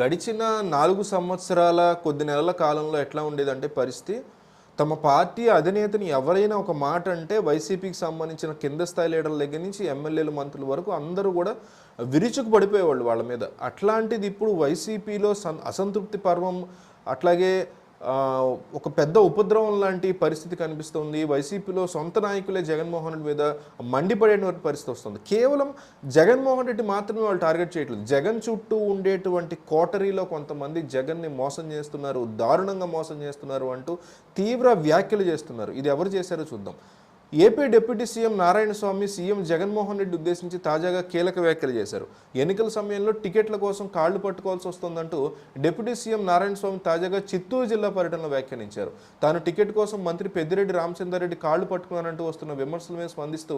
గడిచిన నాలుగు సంవత్సరాల కొద్ది నెలల కాలంలో ఎట్లా ఉండేదంటే పరిస్థితి తమ పార్టీ అధినేతని ఎవరైనా ఒక మాట అంటే వైసీపీకి సంబంధించిన కింద స్థాయి లీడర్ల దగ్గర నుంచి ఎమ్మెల్యేలు మంత్రుల వరకు అందరూ కూడా విరుచుకు పడిపోయేవాళ్ళు వాళ్ళ మీద. అట్లాంటిది ఇప్పుడు వైసీపీలో సన్ అసంతృప్తి పర్వం అట్లాగే ఒక పెద్ద ఉపద్రవం లాంటి పరిస్థితి కనిపిస్తుంది. వైసీపీలో సొంత నాయకులే జగన్మోహన్ రెడ్డి మీద మండిపడేటువంటి పరిస్థితి వస్తుంది. కేవలం జగన్మోహన్ రెడ్డి మాత్రమే వాళ్ళు టార్గెట్ చేయట్లేదు. జగన్ చుట్టూ ఉండేటువంటి కోటరీలో కొంతమంది జగన్ని మోసం చేస్తున్నారు దారుణంగా మోసం చేస్తున్నారు అంటూ తీవ్ర వ్యాఖ్యలు చేస్తున్నారు. ఇది ఎవరు చేశారో చూద్దాం. AP deputy CM Narayana Swamy CM Jaganmohan Reddy ఉద్దేశించి తాజాగా కీలక వ్యాఖ్యలు చేశారు. ఎన్నికల సమయంలో టికెట్ల కోసం కాళ్ళు పట్టుకోవాల్సి వస్తుందంటూ డిప్యూటీ సీఎం నారాయణ స్వామి తాజాగా చిత్తూరు జిల్లా పర్యటనలో వ్యాఖ్యానించారు. తాను టికెట్ కోసం మంత్రి పెద్దిరెడ్డి రామచంద్రారెడ్డి కాళ్ళు పట్టుకున్నానంటూ వస్తున్న విమర్శల మీద స్పందిస్తూ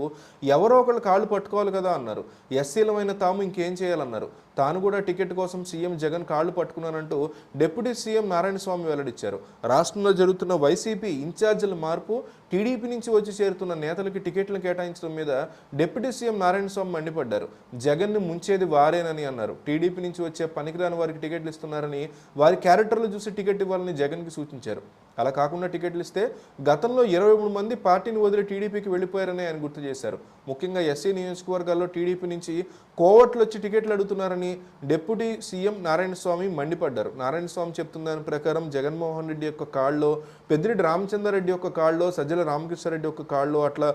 ఎవరో ఒకళ్ళు కాళ్ళు పట్టుకోవాలి కదా అన్నారు. ఎస్సీలమైన తాము ఇంకేం చేయాలన్నారు. తాను కూడా టికెట్ కోసం సీఎం జగన్ కాళ్ళు పట్టుకున్నానంటూ డిప్యూటీ సీఎం నారాయణ స్వామి వెల్లడించారు. రాష్ట్రంలో జరుగుతున్న వైసీపీ ఇన్ఛార్జీల మార్పు టీడీపీ నుంచి వచ్చి చేరుతున్న నేతలకి టికెట్లు కేటాయించడం మీద డిప్యూటీ సీఎం నారాయణ స్వామి మండిపడ్డారు. జగన్ను ముంచేది వారేనని అన్నారు. టీడీపీ నుంచి వచ్చే పనికిరాని వారికి టికెట్లు ఇస్తున్నారని వారి క్యారెక్టర్లు చూసి టికెట్ ఇవ్వాలని జగన్కి సూచించారు. అలా కాకుండా టికెట్లు ఇస్తే గతంలో ఇరవై మూడు మంది పార్టీని వదిలి టీడీపీకి వెళ్ళిపోయారని ఆయన గుర్తు చేశారు. ముఖ్యంగా ఎస్సీ నియోజకవర్గాల్లో టీడీపీ నుంచి కోవట్లు వచ్చి టికెట్లు అడుగుతున్నారని డిప్యూటీ సీఎం నారాయణ స్వామి మండిపడ్డారు. నారాయణ స్వామి చెప్తున్న దాని ప్రకారం జగన్మోహన్ రెడ్డి యొక్క కాళ్ళలో పెద్దిరెడ్డి రామచంద్రారెడ్డి యొక్క కాళ్ళలో సజ్జల రామకృష్ణారెడ్డి యొక్క కాళ్ళలో అట్లా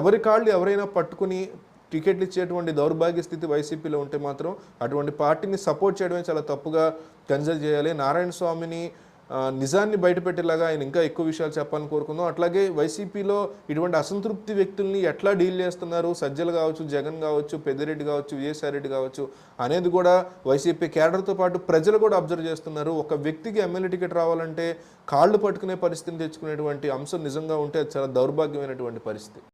ఎవరి కాళ్ళు ఎవరైనా పట్టుకుని టికెట్లు ఇచ్చేటువంటి దౌర్భాగ్య స్థితి వైసీపీలో ఉంటే మాత్రం అటువంటి పార్టీని సపోర్ట్ చేయడమే చాలా తప్పుగా కన్సిడర్ చేయాలి. నారాయణ స్వామిని నిజాన్ని బయటపెట్టేలాగా ఆయన ఇంకా ఎక్కువ విషయాలు చెప్పాలని కోరుకుందాం. అట్లాగే వైసీపీలో ఇటువంటి అసంతృప్తి వ్యక్తుల్ని ఎట్లా డీల్ చేస్తున్నారు? సజ్జలు కావచ్చు జగన్ కావచ్చు పెద్దిరెడ్డి కావచ్చు విజయసాయిరెడ్డి కావచ్చు అనేది కూడా వైసీపీ కేడర్తో పాటు ప్రజలు కూడా అబ్జర్వ్ చేస్తున్నారు. ఒక వ్యక్తికి ఎమ్మెల్యే టికెట్ రావాలంటే కాళ్ళు పట్టుకునే పరిస్థితిని తెచ్చుకునేటువంటి అంశం నిజంగా ఉంటే అది చాలా దౌర్భాగ్యమైనటువంటి పరిస్థితి.